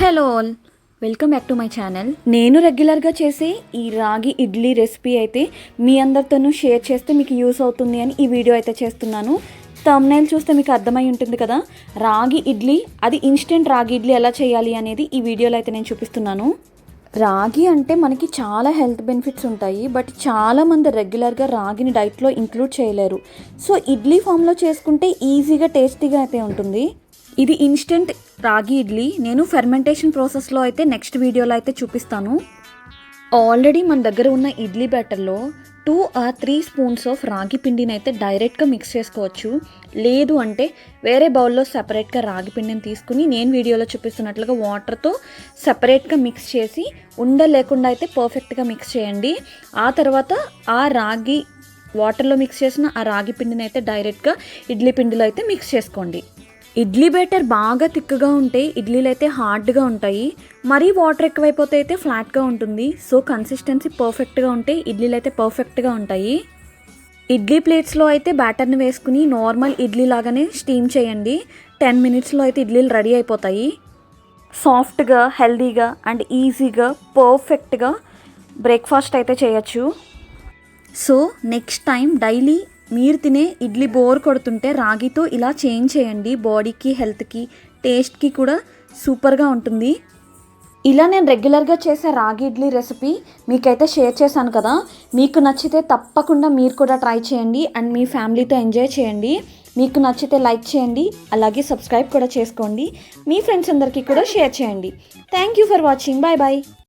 Hello all. Welcome back to my channel. నేను రెగ్యులర్గా చేసే ఈ రాగి ఇడ్లీ రెసిపీ అయితే మీ అందరితోనూ షేర్ చేస్తే మీకు యూస్ అవుతుంది అని ఈ వీడియో అయితే చేస్తున్నాను. తమ్నైల్ చూస్తే మీకు అర్థమై ఉంటుంది కదా? రాగి ఇడ్లీ అది ఇన్స్టెంట్ రాగి ఇడ్లీ ఎలా చేయాలి అనేది ఈ వీడియోలో అయితే నేను చూపిస్తున్నాను. రాగి అంటే మనకి చాలా హెల్త్ బెనిఫిట్స్ ఉంటాయి బట్ చాలామంది రెగ్యులర్గా రాగిని డైట్లో ఇంక్లూడ్ చేయలేరు. సో ఇడ్లీ ఫామ్లో చేసుకుంటే ఈజీగా టేస్టీగా అయితే ఉంటుంది. ఇది ఇన్స్టెంట్ రాగి ఇడ్లీ. నేను ఫెర్మెంటేషన్ ప్రాసెస్లో అయితే నెక్స్ట్ వీడియోలో అయితే చూపిస్తాను. ఆల్రెడీ మన దగ్గర ఉన్న idli బ్యాటర్లో two or three spoons of ragi పిండిని అయితే డైరెక్ట్గా మిక్స్ చేసుకోవచ్చు. లేదు అంటే వేరే బౌల్లో సపరేట్గా రాగి పిండిని తీసుకుని నేను వీడియోలో చూపిస్తున్నట్లుగా వాటర్తో సపరేట్గా మిక్స్ చేసి ఉండ లేకుండా అయితే పర్ఫెక్ట్గా మిక్స్ చేయండి. ఆ తర్వాత ఆ రాగి వాటర్లో మిక్స్ చేసిన ఆ రాగి పిండిని అయితే డైరెక్ట్గా ఇడ్లీ పిండిలో అయితే మిక్స్ చేసుకోండి. ఇడ్లీ బ్యాటర్ బాగా తిక్కుగా ఉంటే ఇడ్లీలు అయితే హార్డ్గా ఉంటాయి. మరీ వాటర్ ఎక్కువైపోతే అయితే ఫ్లాట్గా ఉంటుంది. సో కన్సిస్టెన్సీ పర్ఫెక్ట్గా ఉంటే ఇడ్లీలు అయితే పర్ఫెక్ట్గా ఉంటాయి. ఇడ్లీ ప్లేట్స్లో అయితే బ్యాటర్ని వేసుకుని నార్మల్ ఇడ్లీ లాగానే స్టీమ్ చేయండి. టెన్ మినిట్స్లో అయితే ఇడ్లీలు రెడీ అయిపోతాయి. సాఫ్ట్గా హెల్దీగా అండ్ ఈజీగా పర్ఫెక్ట్గా బ్రేక్ఫాస్ట్ అయితే చేయొచ్చు. సో నెక్స్ట్ టైం డైలీ మీరు తినే ఇడ్లీ బోర్ కొడుతుంటే రాగితో ఇలా చేంజ్ చేయండి. బాడీకి హెల్త్కి టేస్ట్కి కూడా సూపర్గా ఉంటుంది. ఇలా నేను రెగ్యులర్గా చేసే రాగి ఇడ్లీ రెసిపీ మీకైతే షేర్ చేశాను కదా. మీకు నచ్చితే తప్పకుండా మీరు కూడా ట్రై చేయండి అండ్ మీ ఫ్యామిలీతో ఎంజాయ్ చేయండి. మీకు నచ్చితే లైక్ చేయండి అలాగే సబ్స్క్రైబ్ కూడా చేసుకోండి. మీ ఫ్రెండ్స్ అందరికీ కూడా షేర్ చేయండి. Thank you for watching. Bye bye